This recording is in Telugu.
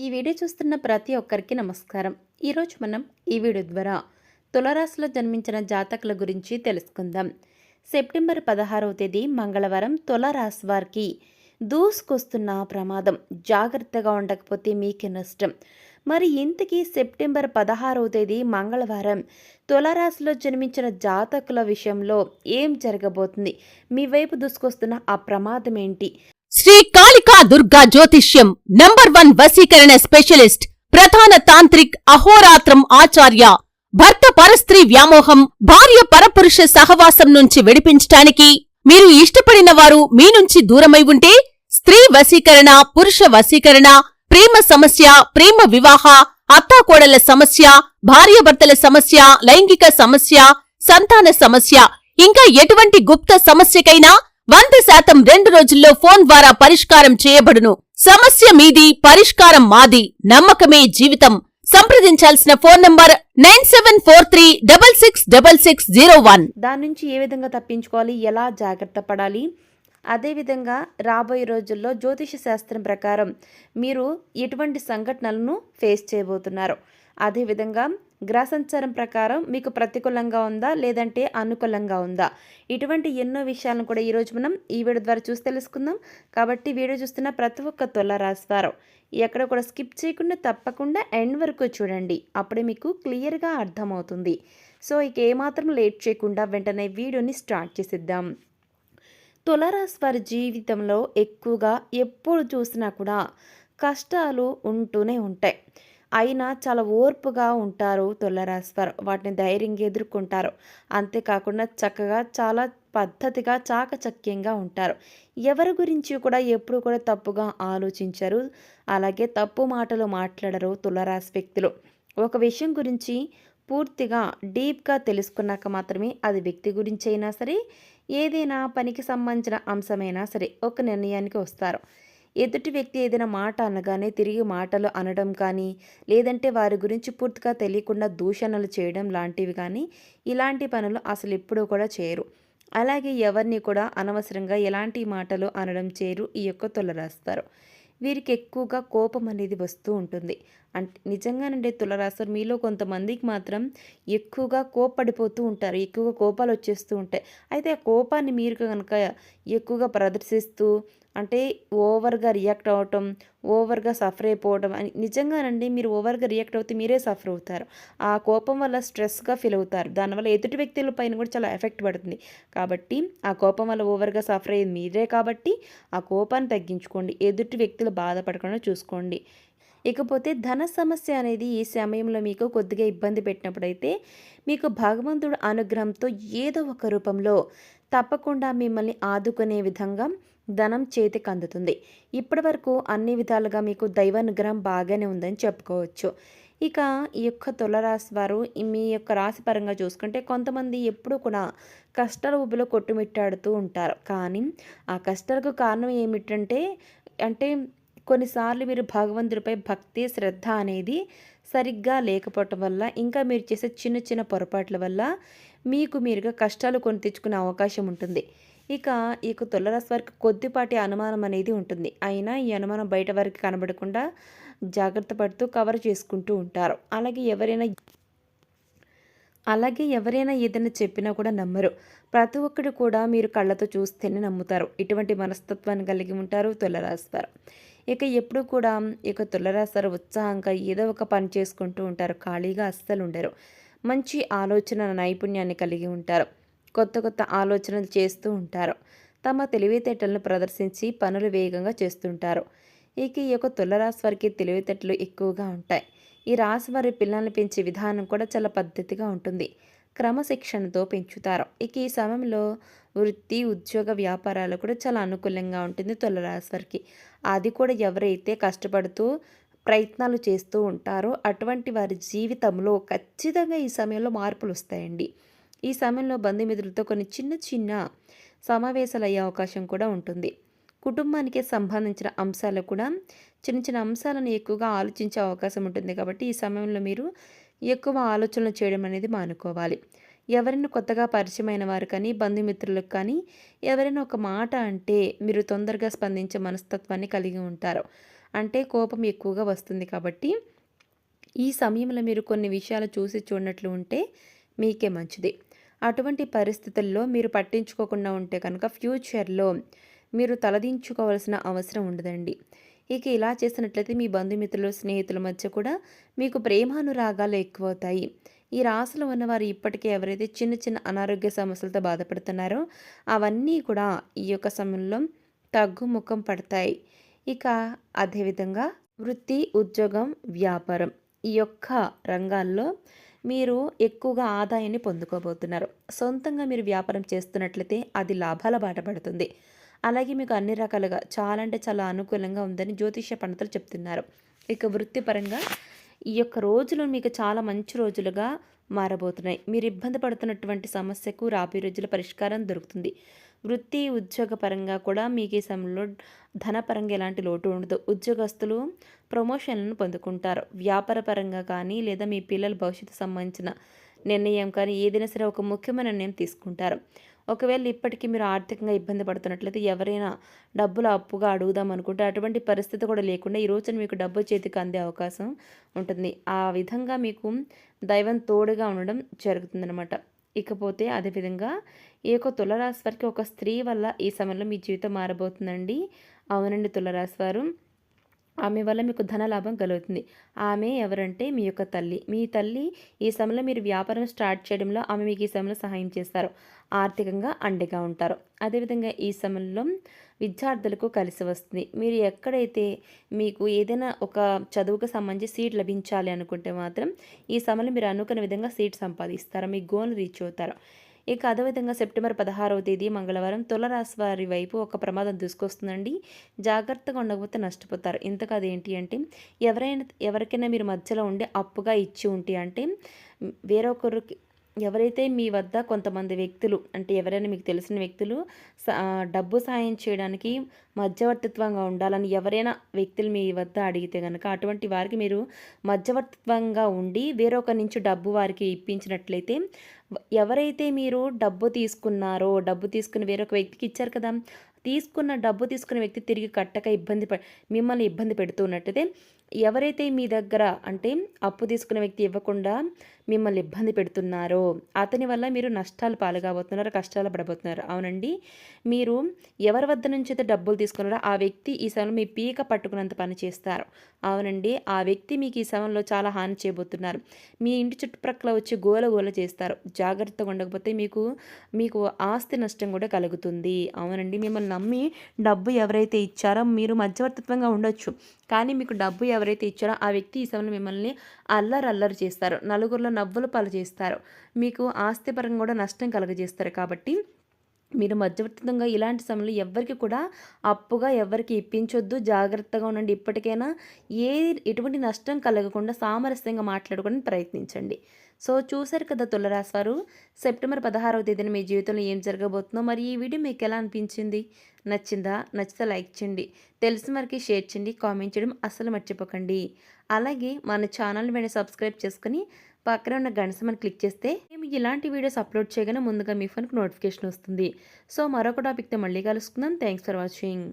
ఈ వీడియో చూస్తున్న ప్రతి ఒక్కరికి నమస్కారం. ఈరోజు మనం ఈ వీడియో ద్వారా తులరాశిలో జన్మించిన జాతకుల గురించి తెలుసుకుందాం. సెప్టెంబర్ పదహారవ తేదీ మంగళవారం తులరాశి వారికి దూసుకొస్తున్న ప్రమాదం. జాగ్రత్తగా ఉండకపోతే మీకే నష్టం. మరి ఇంతకీ సెప్టెంబర్ పదహారవ తేదీ మంగళవారం తులరాశిలో జన్మించిన జాతకుల విషయంలో ఏం జరగబోతుంది? మీ వైపు దూసుకొస్తున్న ఆ ప్రమాదం ఏంటి? శ్రీ కాళికా దుర్గా జ్యోతిష్యం నంబర్ వన్ వశీకరణ స్పెషలిస్ట్ ప్రధాన తాంత్రిక్ అహోరాత్రం ఆచార్య భర్త పరస్త్రీ వ్యామోహం భార్య పరపురుష సహవాసం నుంచి విడిపించటానికి మీరు ఇష్టపడిన వారు మీ నుంచి దూరమై ఉంటే స్త్రీ వశీకరణ పురుష వశీకరణ ప్రేమ సమస్య ప్రేమ వివాహ అత్తాకోడల సమస్య భార్యభర్తల సమస్య లైంగిక సమస్య సంతాన సమస్య ఇంకా ఎటువంటి గుప్త సమస్యకైనా వంద శాతం రెండు రోజుల్లో ఫోన్ ద్వారా పరిష్కారం చేయబడును. సమస్య మీది పరిష్కారం మాది. నమ్మకమే జీవితం. సంప్రదించాల్సిన phone number nine seven four three double six double six zero one. దాని నుంచి ఏ విధంగా తప్పించుకోవాలి? ఎలా జాగ్రత్త పడాలి? అదేవిధంగా రాబోయే రోజుల్లో జ్యోతిష శాస్త్రం ప్రకారం మీరు ఎటువంటి సంఘటనలను ఫేస్ చేయబోతున్నారు? అదేవిధంగా గ్రహ సంచారం ప్రకారం మీకు ప్రతికూలంగా ఉందా? లేదంటే అనుకూలంగా ఉందా? ఇటువంటి ఎన్నో విషయాలను కూడా ఈరోజు మనం ఈ వీడియో ద్వారా చూసి తెలుసుకుందాం. కాబట్టి వీడియో చూస్తున్న ప్రతి ఒక్క తొల రాశివారం ఎక్కడ కూడా స్కిప్ చేయకుండా తప్పకుండా ఎండ్ వరకు చూడండి. అప్పుడే మీకు క్లియర్గా అర్థమవుతుంది. సో ఇక ఏమాత్రం లేట్ చేయకుండా వెంటనే వీడియోని స్టార్ట్ చేసిద్దాం. తులరాశి వారి జీవితంలో ఎక్కువగా ఎప్పుడు చూసినా కూడా కష్టాలు ఉంటూనే ఉంటాయి. అయినా చాలా ఓర్పుగా ఉంటారు తులరాశి వాటిని ధైర్యంగా ఎదుర్కొంటారు. అంతేకాకుండా చక్కగా చాలా పద్ధతిగా చాకచక్యంగా ఉంటారు. ఎవరి గురించి కూడా ఎప్పుడు కూడా తప్పుగా ఆలోచించరు. అలాగే తప్పు మాటలు మాట్లాడరు తులరాశి వ్యక్తులు. ఒక విషయం గురించి పూర్తిగా డీప్గా తెలుసుకున్నాక మాత్రమే అది వ్యక్తి గురించి అయినా సరే ఏదైనా పనికి సంబంధించిన అంశమైనా సరే ఒక నిర్ణయానికి వస్తారు. ఎదుటి వ్యక్తి ఏదైనా మాట అనగానే తిరిగి మాటలు అనడం కానీ లేదంటే వారి గురించి పూర్తిగా తెలియకుండా దూషణలు చేయడం లాంటివి కానీ ఇలాంటి పనులు అసలు ఎప్పుడూ కూడా చేయరు. అలాగే ఎవరిని కూడా అనవసరంగా ఎలాంటి మాటలు అనడం చేయరు ఈ యొక్క తొలరాస్తారు వీరికి ఎక్కువగా కోపం అనేది వస్తూ ఉంటుంది. అంటే నిజంగానండి తులరాశారు మీలో కొంతమందికి మాత్రం ఎక్కువగా కోపడిపోతూ ఉంటారు. ఎక్కువగా కోపాలు వచ్చేస్తూ ఉంటాయి. అయితే ఆ కోపాన్ని మీరు కనుక ఎక్కువగా ప్రదర్శిస్తూ అంటే ఓవర్గా రియాక్ట్ అవ్వటం ఓవర్గా సఫర్ అయిపోవడం అని నిజంగానండి మీరు ఓవర్గా రియాక్ట్ అవుతే మీరే సఫర్ అవుతారు. ఆ కోపం వల్ల స్ట్రెస్గా ఫీల్ అవుతారు. దానివల్ల ఎదుటి వ్యక్తుల పైన కూడా చాలా ఎఫెక్ట్ పడుతుంది. కాబట్టి ఆ కోపం వల్ల ఓవర్గా సఫర్ అయ్యేది మీరే కాబట్టి ఆ కోపాన్ని తగ్గించుకోండి. ఎదుటి వ్యక్తులు బాధపడకుండా చూసుకోండి. ఇకపోతే ధన సమస్య అనేది ఈ సమయంలో మీకు కొద్దిగా ఇబ్బంది పెట్టినప్పుడైతే మీకు భగవంతుడు అనుగ్రహంతో ఏదో ఒక రూపంలో తప్పకుండా మిమ్మల్ని ఆదుకునే విధంగా ధనం చేతికి అందుతుంది ఇప్పటి వరకు అన్ని విధాలుగా మీకు దైవానుగ్రహం బాగానే ఉందని చెప్పుకోవచ్చు. ఇక ఈ యొక్క తులరాశి వారు మీ యొక్క రాశి పరంగా చూసుకుంటే కొంతమంది ఎప్పుడూ కూడా కష్టాల ఊబిలో కొట్టుమిట్టాడుతూ ఉంటారు. కానీ ఆ కష్టాలకు కారణం ఏమిటంటే అంటే కొన్నిసార్లు మీరు భగవంతుడిపై భక్తి శ్రద్ధ అనేది సరిగ్గా లేకపోవటం వల్ల ఇంకా మీరు చేసే చిన్న చిన్న పొరపాట్ల వల్ల మీకు మీరుగా కష్టాలు కొని తెచ్చుకునే అవకాశం ఉంటుంది. ఇక ఈకు యొక్క తులరాశి వారికి కొద్దిపాటి అనుమానం అనేది ఉంటుంది. అయినా ఈ అనుమానం బయట వారికి కనబడకుండా జాగ్రత్త పడుతూ కవర్ చేసుకుంటూ ఉంటారు. అలాగే ఎవరైనా అలాగే ఎవరైనా ఏదైనా చెప్పినా కూడా నమ్మరు. ప్రతి ఒక్కరు కూడా మీరు కళ్ళతో చూస్తేనే నమ్ముతారు. ఇటువంటి మనస్తత్వాన్ని కలిగి ఉంటారు తులరాశివారు ఇక ఎప్పుడు కూడా ఇక తులరాశివారు ఉత్సాహంగా ఏదో ఒక పని చేసుకుంటూ ఉంటారు. ఖాళీగా అస్సలు ఉండరు. మంచి ఆలోచన నైపుణ్యాన్ని కలిగి ఉంటారు. కొత్త కొత్త ఆలోచనలు చేస్తూ ఉంటారు. తమ తెలివితేటలను ప్రదర్శించి పనులు వేగంగా చేస్తుంటారు. ఇక ఈ యొక్క తులరాశి వారికి తెలివితేటలు ఎక్కువగా ఉంటాయి. ఈ రాశి వారి పిల్లల్ని పెంచే విధానం కూడా చాలా పద్ధతిగా ఉంటుంది. క్రమశిక్షణతో పెంచుతారు. ఇక ఈ సమయంలో వృత్తి ఉద్యోగ వ్యాపారాలు కూడా చాలా అనుకూలంగా ఉంటుంది తులరాశి వారికి. అది కూడా ఎవరైతే కష్టపడుతూ ప్రయత్నాలు చేస్తూ ఉంటారో అటువంటి వారి జీవితంలో ఖచ్చితంగా ఈ సమయంలో మార్పులు వస్తాయండి. ఈ సమయంలో బంధుమిత్రులతో కొన్ని చిన్న చిన్న సమావేశాలు అయ్యే అవకాశం కూడా ఉంటుంది. కుటుంబానికి సంబంధించిన అంశాలు కూడా చిన్న చిన్న అంశాలను ఎక్కువగా ఆలోచించే అవకాశం ఉంటుంది కాబట్టి ఈ సమయంలో మీరు ఎక్కువ ఆలోచనలు చేయడం అనేది మానుకోవాలి. ఎవరైనా కొత్తగా పరిచయమైన వారు కానీ బంధుమిత్రులకు కానీ ఎవరైనా ఒక మాట అంటే మీరు తొందరగా స్పందించే మనస్తత్వాన్ని కలిగి ఉంటారు. అంటే కోపం ఎక్కువగా వస్తుంది కాబట్టి ఈ సమయంలో మీరు కొన్ని విషయాలు చూసి చూడనట్లు ఉంటే మీకే మంచిది. అటువంటి పరిస్థితుల్లో మీరు పట్టించుకోకుండా ఉంటే కనుక ఫ్యూచర్లో మీరు తలదించుకోవాల్సిన అవసరం ఉండదండి. ఇక ఇలా చేసినట్లయితే మీ బంధుమిత్రులు స్నేహితుల మధ్య కూడా మీకు ప్రేమానురాగాలు ఎక్కువ అవుతాయి ఈ రాశిలో ఉన్నవారు ఇప్పటికే ఎవరైతే చిన్న చిన్న అనారోగ్య సమస్యలతో బాధపడుతున్నారో అవన్నీ కూడా ఈ యొక్క సమయంలో తగ్గుముఖం పడతాయి. ఇక అదేవిధంగా వృత్తి ఉద్యోగం వ్యాపారం ఈ యొక్క రంగాల్లో మీరు ఎక్కువగా ఆదాయాన్ని పొందుకోబోతున్నారు. సొంతంగా మీరు వ్యాపారం చేస్తున్నట్లయితే అది లాభాల బాట పడుతుంది. అలాగే మీకు అన్ని రకాలుగా చాలా అంటే చాలా అనుకూలంగా ఉందని జ్యోతిష్య పండితులు చెప్తున్నారు. ఇక వృత్తిపరంగా ఈ యొక్క రోజులు మీకు చాలా మంచి రోజులుగా మారబోతున్నాయి. మీరు ఇబ్బంది పడుతున్నటువంటి సమస్యకు రాబోయే రోజుల పరిష్కారం దొరుకుతుంది. వృత్తి ఉద్యోగ పరంగా కూడా మీకు ఈ సమయంలో ధనపరంగా ఎలాంటి లోటు ఉండదు. ఉద్యోగస్తులు ప్రమోషన్లను పొందుకుంటారు. వ్యాపార పరంగా కానీ లేదా మీ పిల్లల భవిష్యత్తు సంబంధించిన నిర్ణయం కానీ ఏదైనా సరే ఒక ముఖ్యమైన నిర్ణయం తీసుకుంటారు. ఒకవేళ ఇప్పటికీ మీరు ఆర్థికంగా ఇబ్బంది పడుతున్నట్లయితే ఎవరైనా డబ్బులు అప్పుగా అడుగుదాం అనుకుంటే అటువంటి పరిస్థితి కూడా లేకుండా ఈ రోజున మీకు డబ్బు చేతికి అందే అవకాశం ఉంటుంది. ఆ విధంగా మీకు దైవం తోడుగా ఉండడం జరుగుతుందన్నమాట. ఇకపోతే అదేవిధంగా ఈ యొక్క తులరాశి వారికి ఒక స్త్రీ వల్ల ఈ సమయంలో మీ జీవితం మారబోతుందండి. అవునండి తులరాశి వారు. ఆమె వల్ల మీకు ధన లాభం కలుగుతుంది. ఆమె ఎవరంటే మీ యొక్క తల్లి. మీ తల్లి ఈ సమయంలో మీరు వ్యాపారం స్టార్ట్ చేయడంలో ఆమె మీకు ఈ సమయంలో సహాయం చేస్తారు. ఆర్థికంగా అండగా ఉంటారు. అదేవిధంగా ఈ సమయంలో విద్యార్థులకు కలిసి వస్తుంది. మీరు ఎక్కడైతే మీకు ఏదైనా ఒక చదువుకు సంబంధించి సీట్ లభించాలి అనుకుంటే మాత్రం ఈ సమయంలో మీరు అనుకున్న విధంగా సీట్ సంపాదిస్తారు. మీ గోల్ రీచ్ అవుతారు. ఇక అదేవిధంగా సెప్టెంబర్ పదహారవ తేదీ మంగళవారం తులరాశి వారి వైపు ఒక ప్రమాదం దూసుకొస్తుందండి. జాగ్రత్తగా ఉండకపోతే నష్టపోతారు. ఇంతకు అదేంటి అంటే ఎవరైనా ఎవరికైనా మీరు మధ్యలో ఉండి అప్పుగా ఇచ్చి ఉంటే అంటే వేరొకరికి ఎవరైతే మీ వద్ద కొంతమంది వ్యక్తులు అంటే ఎవరైనా మీకు తెలిసిన వ్యక్తులు స- డబ్బు సాయం చేయడానికి మధ్యవర్తిత్వంగా ఉండాలని ఎవరైనా వ్యక్తులు మీ వద్ద అడిగితే కనుక అటువంటి వారికి మీరు మధ్యవర్తిత్వంగా ఉండి వేరొక నుంచి డబ్బు వారికి ఇప్పించినట్లయితే ఎవరైతే మీరు డబ్బు తీసుకున్నారో డబ్బు తీసుకుని వేరొక వ్యక్తికి ఇచ్చారు కదా తీసుకున్న డబ్బు తీసుకున్న వ్యక్తి తిరిగి కట్టక ఇబ్బంది ప మిమ్మల్ని ఇబ్బంది పెడుతున్నట్టయితే ఎవరైతే మీ దగ్గర అంటే అప్పు తీసుకున్న వ్యక్తి ఇవ్వకుండా మిమ్మల్ని ఇబ్బంది పెడుతున్నారో అతని వల్ల మీరు నష్టాలు పాలుగాబోతున్నారు కష్టాలు పడబోతున్నారు. అవునండి. మీరు ఎవరి వద్ద నుంచి అయితే డబ్బులు తీసుకున్నారో ఆ వ్యక్తి ఈ సమయంలో మీ పీక పట్టుకున్నంత పని చేస్తారు. అవునండి. ఆ వ్యక్తి మీకు ఈ సమయంలో చాలా హాని చేయబోతున్నారు. మీ ఇంటి చుట్టుప్రక్కల వచ్చి గోల గోల చేస్తారు. జాగ్రత్తగా ఉండకపోతే మీకు మీకు ఆస్తి నష్టం కూడా కలుగుతుంది. అవునండి. మిమ్మల్ని నమ్మి డబ్బు ఎవరైతే ఇచ్చారో మీరు మధ్యవర్తిత్వంగా ఉండొచ్చు. కానీ మీకు డబ్బు ఎవరైతే ఇచ్చారో ఆ వ్యక్తి ఈ సమయంలో మిమ్మల్ని అల్లరి అల్లరి చేస్తారు. నలుగురిలో నవ్వుల పాలు చేస్తారు. మీకు ఆస్తిపరంగా కూడా నష్టం కలుగజేస్తారు. కాబట్టి మీరు మధ్యవర్తితంగా ఇలాంటి సమయంలో ఎవరికి కూడా అప్పుగా ఎవరికి ఇప్పించొద్దు. జాగ్రత్తగా ఉండండి. ఇప్పటికైనా ఏ ఎటువంటి నష్టం కలగకుండా సామరస్యంగా మాట్లాడుకోవడానికి ప్రయత్నించండి. సో చూశారు కదా తులరాశి వారు సెప్టెంబర్ పదహారవ తేదీన మీ జీవితంలో ఏం జరగబోతుందో. మరి ఈ వీడియో మీకు ఎలా అనిపించింది? నచ్చిందా? నచ్చితే లైక్ చేయండి. తెలిసిన వారికి షేర్ చేయండి. కామెంట్ చేయడం అస్సలు మర్చిపోకండి. అలాగే మన ఛానల్ మీద సబ్స్క్రైబ్ చేసుకుని పక్కన ఉన్న గంటసమని క్లిక్ చేస్తే మేము ఇలాంటి వీడియోస్ అప్లోడ్ చేయగానే ముందుగా మీ ఫోన్కి నోటిఫికేషన్ వస్తుంది. సో మరొక టాపిక్తో మళ్ళీ కలుసుకుందాం. Thanks for watching.